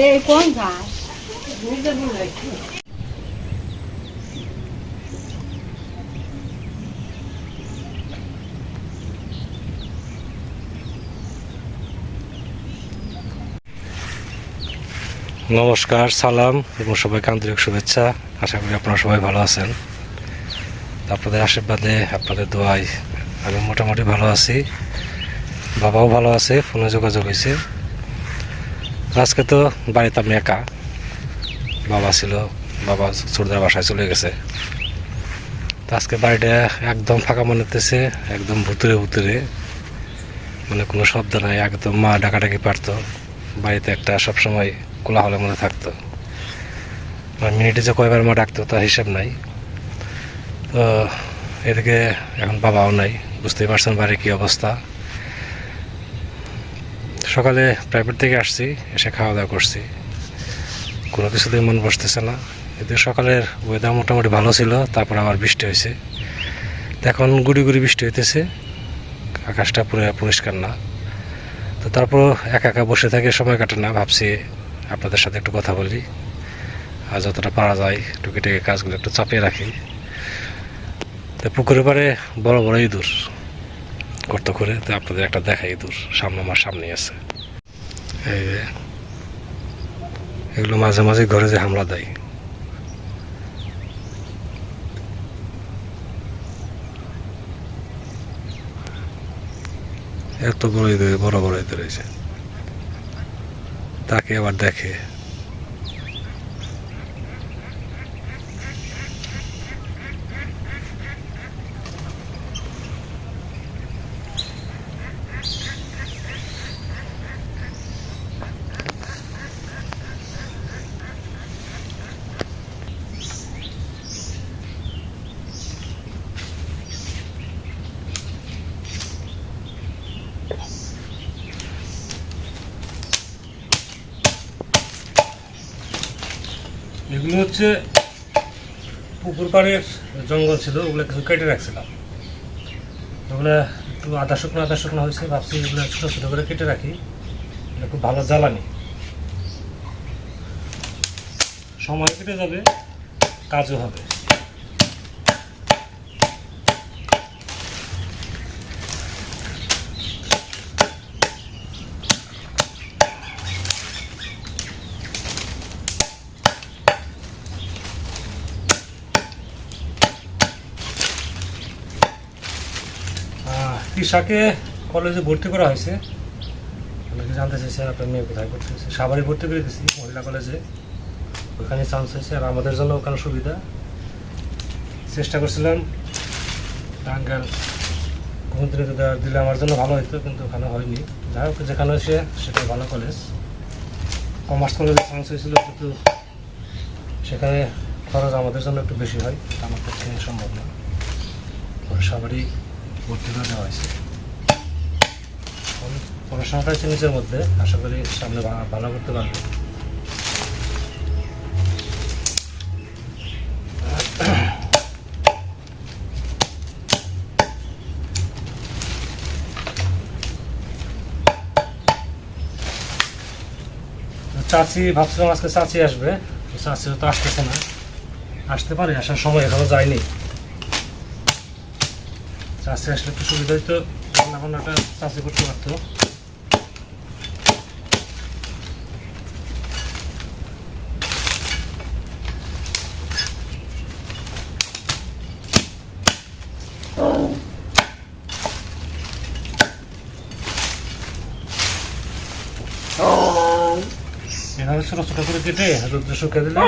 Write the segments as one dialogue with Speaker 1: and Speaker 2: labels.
Speaker 1: এই কোন ঘাস?
Speaker 2: নমস্কার, সালাম এবং সবাইকে আন্তরিক শুভেচ্ছা। আশা করি আপনারা সবাই ভালো আছেন। আপনাদের আশীর্বাদে, আপনাদের দোয়ায় আমি মোটামুটি ভালো আছি। বাবাও ভালো আছে, ফোনে যোগাযোগ হয়েছে। আজকে তো বাড়িতে আমি একা। বাবা ছিল, বাবা ছোটদের বাসায় চলে গেছে। তো আজকে বাড়িটা একদম ফাঁকা মনে হতেছে একদম ভুতুরে ভুতুরে। মানে কোনো শব্দ নাই, একদম মা ডাকাডাকি পারতো। বাড়িতে একটা সবসময় কোলাহলের মধ্যে থাকতো। আর মিনিটে যে কয়বার মা ডাকতো তার হিসাব নাই। তো এদিকে এখন বাবাও নাই, বুঝতেই পারছেন বাড়ির কী অবস্থা। সকালে প্রাইভেট থেকে আসছি, এসে খাওয়া দাওয়া করছি। কোনো কিছুতেই মন বসতেছে না। এদিকে সকালের ওয়েদার মোটামুটি ভালো ছিল, তারপর আবার বৃষ্টি হয়েছে। এখন গুড়ি গুড়ি বৃষ্টি হইতেছে, আকাশটা পুরো পরিষ্কার না। তো তারপর একা একা বসে থেকে সময় কাটে না, ভাবছি আপনাদের সাথে একটু কথা বলি। আর যতটা পারা যায় টুকি টুকি কাজগুলো একটু চাপিয়ে রাখি। তো পুকুরের পাড়ে বড় বড় ইঁদুর। গর্ত করে, তো আপনাদের একটা দেখা ইঁদুর সামনে আমার সামনে আছে। এই যে, এগুলো মাঝে মাঝে ঘরে যে হামলা দেয়। এত বড় বড় বড় ইঁদুর হয়েছে। তাকে আবার দেখে। এগুলো হচ্ছে পুকুর পাড়ের জঙ্গল ছিল, ওগুলো কিছু কেটে রাখছিলাম। ওগুলো একটু আধা শুকনো আধা শুকনো হয়েছে, ভাবছি এগুলো ছোটো ছোটো করে কেটে রাখি। এটা খুব ভালো জ্বালানি। সময় কেটে যাবে, কাজও হবে। আহ, কলেজে ভর্তি করা হয়েছে। অনেকে জানতে চাইছে আপনার মেয়ে কোথায় ভর্তি হয়েছে? সাভারে ভর্তি করে দিয়েছি মহিলা কলেজে ওখানে চান্স হয়েছে আর আমাদের জন্য ওখানে সুবিধা। চেষ্টা করছিলাম আঙ্কাল ঘুমতে দিলে আমার জন্য ভালো হতো কিন্তু ওখানে হয়নি। যাই হোক যেখানে হয়েছে সেটাই ভালো কলেজ কমার্স কলেজে চান্স হয়েছিল কিন্তু সেখানে খরচ আমাদের জন্য একটু বেশি হয় আমার পক্ষে সম্ভব না। সবারই ভর্তি করে দেওয়া হয়েছে। পড়াশোনাটা হচ্ছে নিজের মধ্যে। আশা করি সামনে ভালো করতে পারবে। চাচি, ভাবছিলাম আজকে চাচি আসবে। চাচি তো আসতেছে না। আসতে পারে, আসার সময় এখনও যায়নি। চাষে আসলে একটু সুবিধা হইতো রান্না বান্নাটা চাষে করতে পারতো। ছোটো ছোটো করে কেটে রোদ্রে শুকিয়ে দিলে,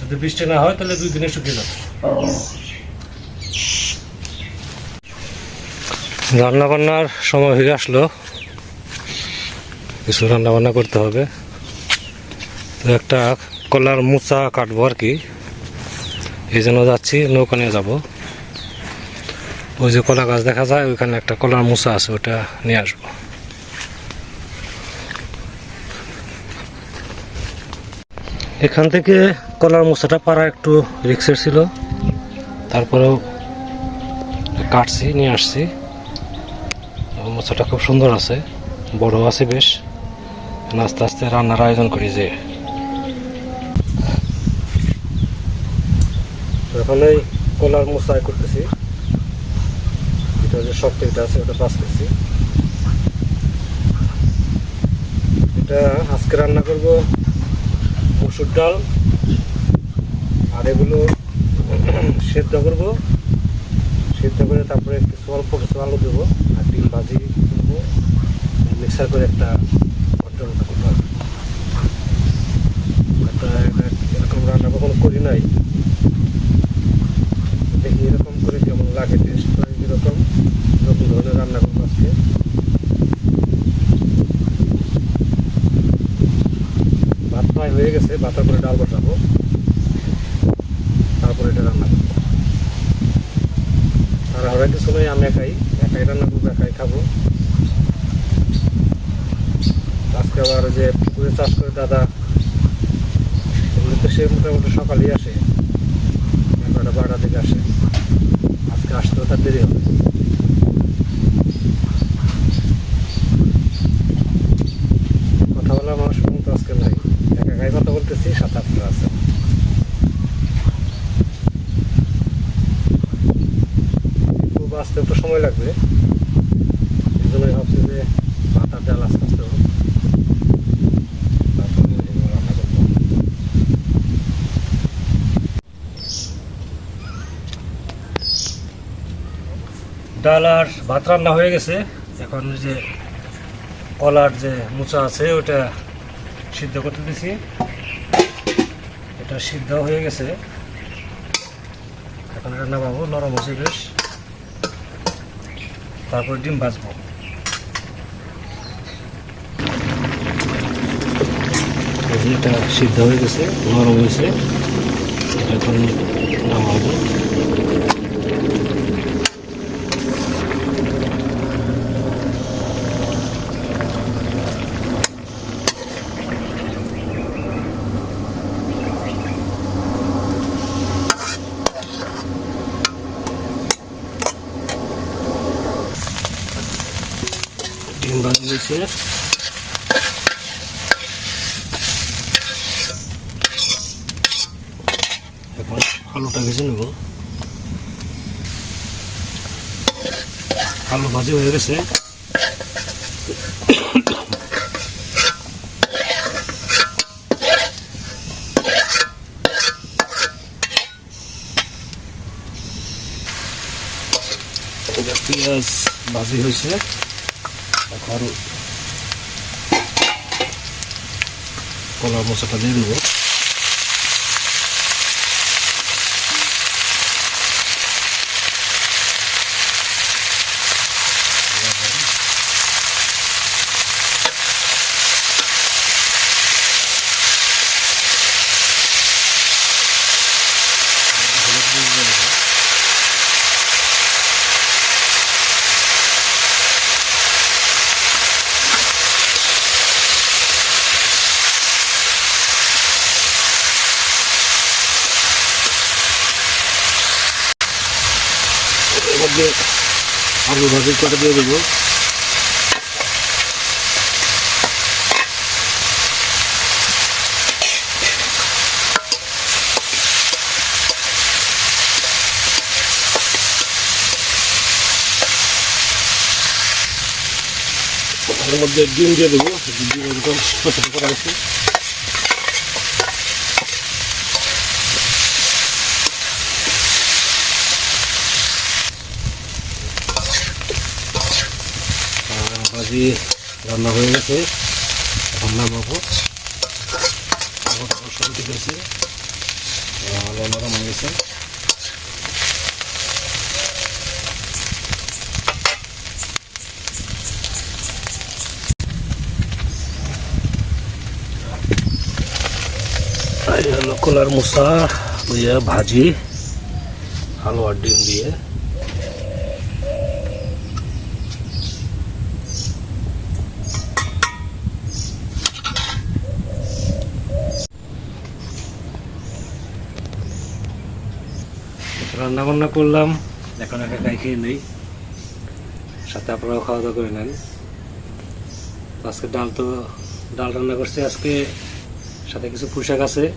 Speaker 2: যদি বৃষ্টি না হয়, তাহলে দুই দিনে শুকিয়ে যাবে। রান্না বান্নার সময় হয়ে আসলো। কিছু রান্না বান্না করতে হবে। একটা কলার মোচা কাটবো আর কি। এই জন্য যাচ্ছি, নৌকা নিয়ে যাব। ওই যে কলা গাছ দেখা যায়, ওইখানে একটা কলার মোচা আছে, ওটা নিয়ে আসব। এখান থেকে কলার মোচাটা পাড়া একটু রিক্সের ছিল। তারপরেও কাটছি, নিয়ে আসছি। মোচাটা খুব সুন্দর আছে বড় আছে বেশ। আস্তে আস্তে রান্নার আয়োজন করি যে। এখন এই কলার মোসাই করতেছি। এটা যে শক্ত আছে, ওটা বাঁচতেছি। এটা আজকে রান্না করব মসুর ডাল, আর এগুলো সেদ্ধ করব। সেদ্ধ করে তারপরে কিছু অল্প কিছু আলু দেবো, আর ডিম ভাজি করব। মিক্সার করে একটা ঘণ্টার করব। একটা এরকম রান্না কখনো করি নাই। দেখি এরকম করে কেমন লাগে টেস্ট এরকম। নতুন ধরনের রান্না করব আজকে ভাত প্রায় হয়ে গেছে ভাতের করে ডাল বসাবো। তারপরে এটা রান্না করব। আর আমরা কিছু নয় আমি একাই একাই রান্না করব, একাই খাব। আজকে আবার যে পুকুরে চাষ করে দাদা এমনিতে সে মোটামুটি সকালেই আসে। এগারোটা, বারোটা থেকে আসে। আজকে আসতেও তার দেরি হবে কথা বলার মানুষ কিন্তু আজকে নাই একা একাই কথা বলতেছি সাত আটটা আছে একটু বাঁচতে একটু সময় লাগবে এই জন্যই ভাবছি যে ভাতার ডাল আস্তে আস্তে হোক তারপরে এগুলো রান্না করব ডাল আর ভাত রান্না হয়ে গেছে। এখন যে কলার যে মোচা আছে ওটা সিদ্ধ করতে দিছি। এটা সিদ্ধ হয়ে গেছে। এখন এটা নামাবো, নরম হয়েছে বেশ। তারপর ডিম ভাজবো। এটা সিদ্ধ হয়ে গেছে, নরম হয়েছে। এখন নামাবো ডিম হয়েছে এখন আলুটা আলু ভাজি হয়ে গেছে। পেঁয়াজ ভাজি হয়েছে। এখন কলা মশলাটা দিয়ে দেবো। আলু ভাজি করে দিয়ে দেবো। মধ্যে ডিম দিয়ে দেবো। ডিম ছোট আছে ভাজি রান্না হয়ে গেছে। এখন নামাবো। সব ঠিক আছে এই হলো কলার মশা ভাজি আলু আর ডিম দিয়ে। রান্না বান্না করলাম। এখন একা খাই খেয়ে নেই। সাথে আপনারাও খাওয়া দাওয়া করে নেন। আজকে ডাল তো, ডাল রান্না করছি আজকে। সাথে কিছু পোশাক আছে।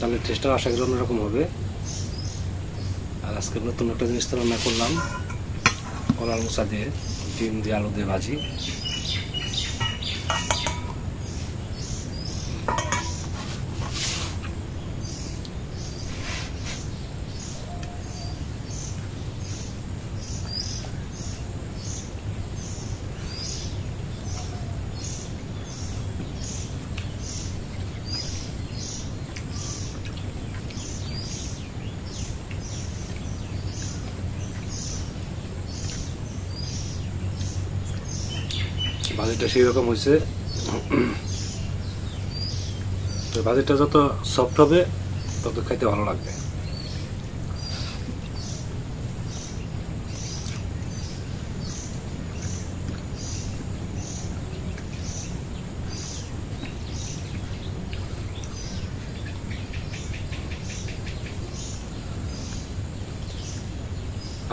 Speaker 2: ডালের টেস্টটা আশা করি অন্যরকম হবে। আর আজকে নতুন একটা জিনিস তো রান্না করলাম। কলার মোচা দিয়ে, ডিম দিয়ে আলু দিয়ে ভাজি। ভাজিটা সেই রকম হয়েছে। তো ভাজিটা যত সফট হবে, তত খাইতে ভালো লাগবে।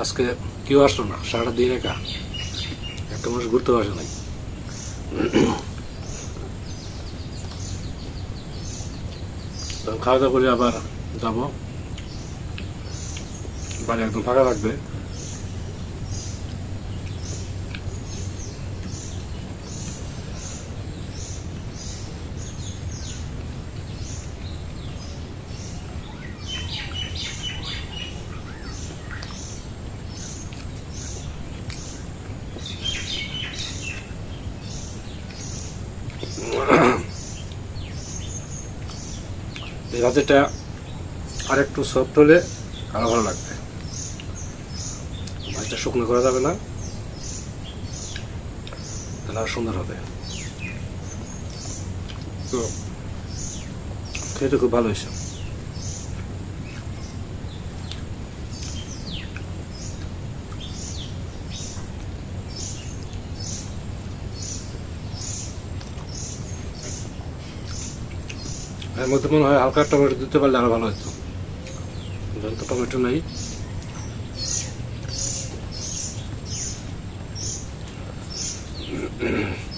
Speaker 2: আজকে কেউ আসলো না? সারাটা দিন একা? একটা মানুষ ঘুরতেও আসে নাই। খাওয়া দাওয়া করে আবার যাব। বাড়ি একদম ফাঁকা থাকবে এই ভাজিটা আর একটু সফট হলে আরও ভালো লাগবে। ভাজিটা শুকনো করা যাবে না। তাহলে আরও সুন্দর হবে। তো, খেতে খুব ভালো হয়েছে। এর মধ্যে মনে হয় হালকা টমেটো দিতে পারলে আরও ভালো হতো। টমেটো নেই। তো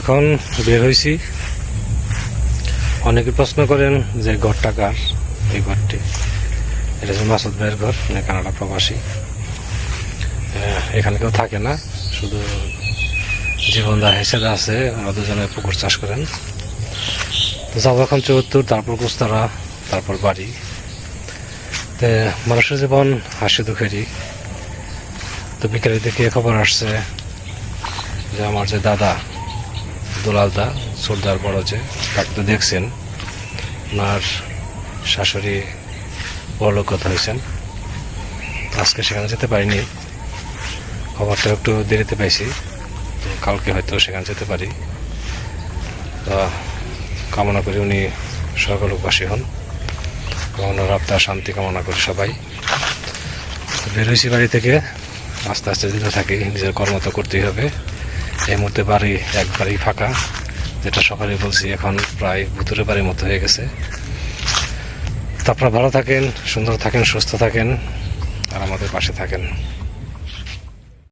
Speaker 2: এখন বের হয়েছি অনেকে প্রশ্ন করেন যে ঘরটা কার? এই ঘরটি। এটা হচ্ছে মাসুদ ভাইয়ের ঘর কানাডা প্রবাসী। এখানে কেউ থাকে না, শুধু জীবনদা হিসেবে আছে ওরা দুজনে পুকুর চাষ করেন। তো যাব এখন চৌত্তর, তারপর কুস্তারা, তারপর বাড়ি। তো মানুষের জীবন হাসি দুঃখেরই। তো বিকেলের দিকে খবর আসছে যে আমার যে দাদা দুলালদা, সর্দার বড় যে তাকে তো দেখছেন। ওনার শাশুড়ি বড়লোক কথা হয়েছেন। আজকে সেখানে যেতে পারিনি। খবরটা একটু দেরিতে পাইছি, তো কালকে হয়তো সেখানে যেতে পারি। তা কামনা করি উনি স্বর্গলোকবাসী হন। ওনার আপনার শান্তি কামনা করি সবাই। বেরোইছি বাড়ি থেকে। আস্তে আস্তে দিতে থাকি, নিজের কর্ম তো করতেই হবে। এই মুহূর্তে বাড়ি একবারই ফাঁকা, যেটা সকালে বলছি, এখন প্রায় ভুতুরে বাড়ির মতো হয়ে গেছে। তো আপনারা ভালো থাকেন, সুন্দর থাকেন, সুস্থ থাকেন, আর আমাদের পাশে থাকেন।